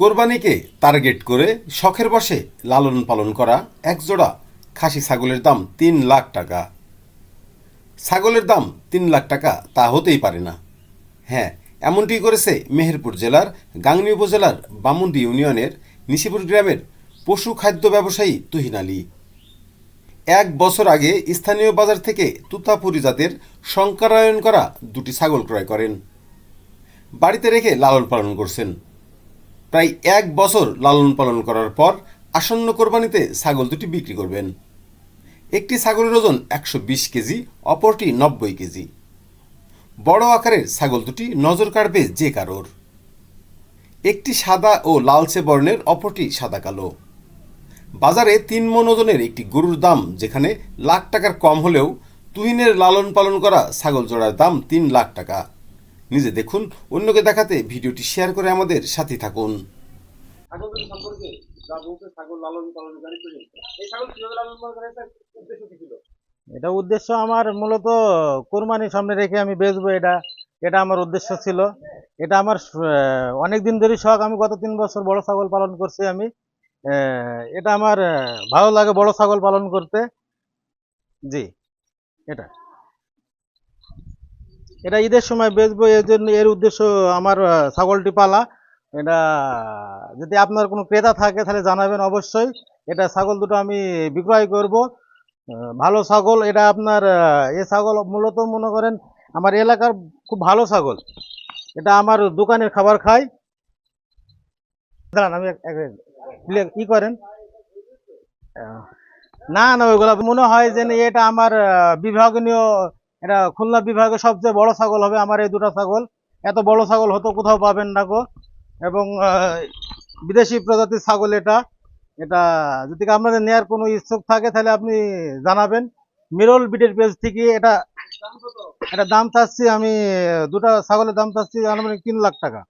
কোরবানিকে target করে শখের বসে লালন পালন করা একজোড়া খাসি ছাগলের দাম তিন লাখ টাকা। ছাগলের দাম তিন লাখ টাকা তা হতেই পারে না। হ্যাঁ এমনটি করেছে মেহেরপুর জেলার গাংনী উপজেলার বামুন্দি ইউনিয়নের নিশিপুর গ্রামের পশু খাদ্য ব্যবসায়ী তুহিন আলী। এক বছর আগে স্থানীয় বাজার থেকে তুতাপুরি জাতের শঙ্করায়ন করা দুটি ছাগল ক্রয় করেন। বাড়িতে রেখে লালন পালন করছেন। প্রায় এক বছর লালন পালন করার পর আসন্ন কোরবানিতে ছাগল দুটি বিক্রি করবেন। একটি ছাগলের ওজন একশো বিশ কেজি, অপরটি নব্বই কেজি। বড় আকারের ছাগল দুটি নজর কাড়বে যে কারোর। একটি সাদা ও লালচে বর্ণের, অপরটি সাদা কালো। বাজারে তিন মন ওজনের একটি গরুর দাম, যেখানে লাখ টাকার কম হলেও তুহিনের লালন পালন করা ছাগল জোড়ার দাম তিন লাখ টাকা। নিজে দেখুন অন্যকে দেখাতে ভিডিওটি শেয়ার করে আমাদের সাথে থাকুন। ছাগলদের সম্পর্কে যা বলতে ছাগল লালন পালন জানি করি এই ছাগল কীভাবে লালন পালন করে এটা উদ্দেশ্য কি ছিল? এটা উদ্দেশ্য আমার মূলত কোরবানি সামনে রেখে আমি বেচবো এটা। এটা আমার উদ্দেশ্য ছিল। এটা আমার অনেক দিন ধরে শখ। আমি গত তিন বছর বড় ছাগল পালন করছি আমি। এটা আমার ভালো লাগে বড় ছাগল পালন করতে। জি এটা। এটা ঈদের সময় বেচবো এর জন্য, এর উদ্দেশ্য আমার ছাগলটি পালা। এটা, যদি আপনার কোনো ক্রেতা থাকে, তাহলে জানাবেন অবশ্যই। এটা ছাগল দুটো আমি বিক্রয় করব। ভালো ছাগল, এটা আপনার এ ছাগল মূলত মনে করেন আমার এলাকার খুব ভালো ছাগল। এটা আমার দোকানের খাবার খাই দাঁড়ান, আমি ই করেন? না না, ওইগুলো মনে হয় যে এটা আমার বিভাগনীয় এটা খুলনা বিভাগে সবচেয়ে বড় ছাগল হবে আমার এই দুটো ছাগল। এত বড় ছাগল হতো, কোথাও পাবেন না গো। এবং বিদেশি প্রজাতির ছাগল এটা। এটা, যদি আপনাদের নেয়ার কোনো ইচ্ছুক থাকে, তাহলে আপনি জানাবেন। মিরল বিটের পেজ থেকে এটা এটা দাম চাচ্ছি আমি, দুটা ছাগলের দাম চাচ্ছি আনুমানিক তিন লাখ টাকা।